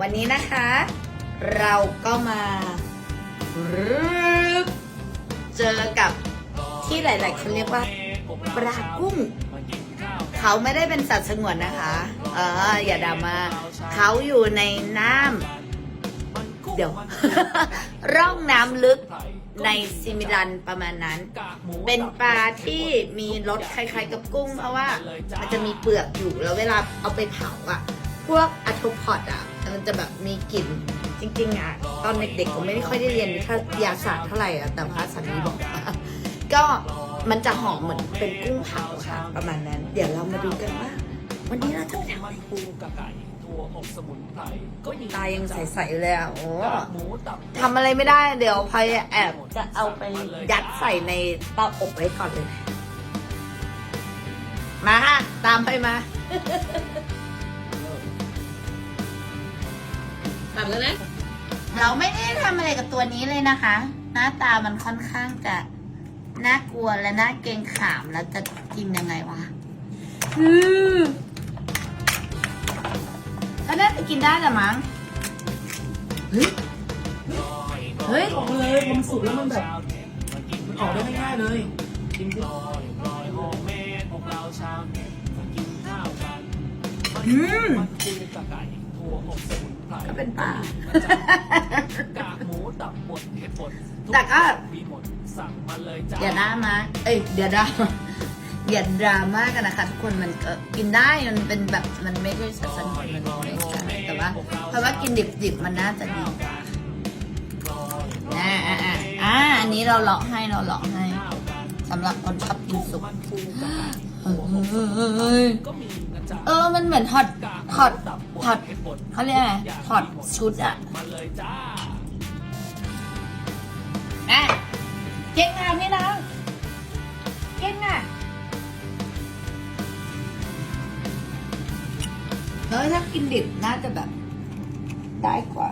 วันนี้นะคะ เราก็มาเจอกับที่หลาย ๆ คนเรียกว่าปลากุ้ง เขาไม่ได้เป็นสัตว์สงวนนะคะ เอออย่าด่ามาเขาอยู่ในน้ำเดี๋ยว ร่องน้ำลึกในซิมิลันประมาณนั้น เป็นปลาที่มีรสคล้าย ๆ กับกุ้ง เพราะว่ามันจะมีเปลือกอยู่แล้วเวลาเอาไปเผาอะพวกอะโทพอดอะ มันจะแบบมีกลิ่นจริงๆอะตอนเด็กๆก็ไม่ได้ค่อยได้เรียนวิทยาศาสตร์เท่าไหร่อะแต่พระสันนีบอกว่าก็มันจะหอมเหมือนเป็นกุ้งเผาค่ะประมาณนั้น เดี๋ยวเรามาดูกันว่า วันนี้เราจะไปทำอะไรกะไก่ถั่วอบสมุนไพรก็มีตายังใสๆเลยอะโอ้หทำอะไรไม่ได้ เดี๋ยวพายแอบจะเอาไปยัดใส่ในเตาอบไว้ก่อนเลย มาค่ะตามไปมา ตัดแล้วนะเราไม่ได้ทำอะไรกับตัวนี้เลยนะคะ หน้าตามันค่อนข้างจะน่ากลัวและน่าเกรงขามแล้วจะกินยังไงวะอือก็น่าจะกินได้แหละมั้งเฮ้ยเฮ้ยออกมาเลยมันสุกแล้วมันแบบมันออกได้ง่ายๆเลยกินสิอืมปูกะไก่ ถั่วอบสมุนไพรก็เป็นปลากากหมูตับบดเห็ดบดแต่ก็ มีหมดสั่งมาเลยจ้าอย่าดรามาเอ้ยเดี๋ยวดราม่าอย่าดราม่ากันนะคะ ทุกคนมันก็กินได้มันเป็นแบบมันไม่ได้สัตว์สนุกมันไม่ใช่แต่ว่าเพราะว่ากินดิบๆมันน่าจะดีกว่าอ่าอ่าอ่าอ่าอันนี้เราเลาะให้เราเลาะให้สำหรับคนชอบกินสุก เฮ้ยก็มีนะจ๊ะเออ มันเหมือนถอด ถอด ถอดเขาเรียกอะไรถอดชุดอะมาเลยจ้าอะเก่งอะพี่น้องเก่งอะเออถ้ากินดิบน่าจะแบบได้กว่า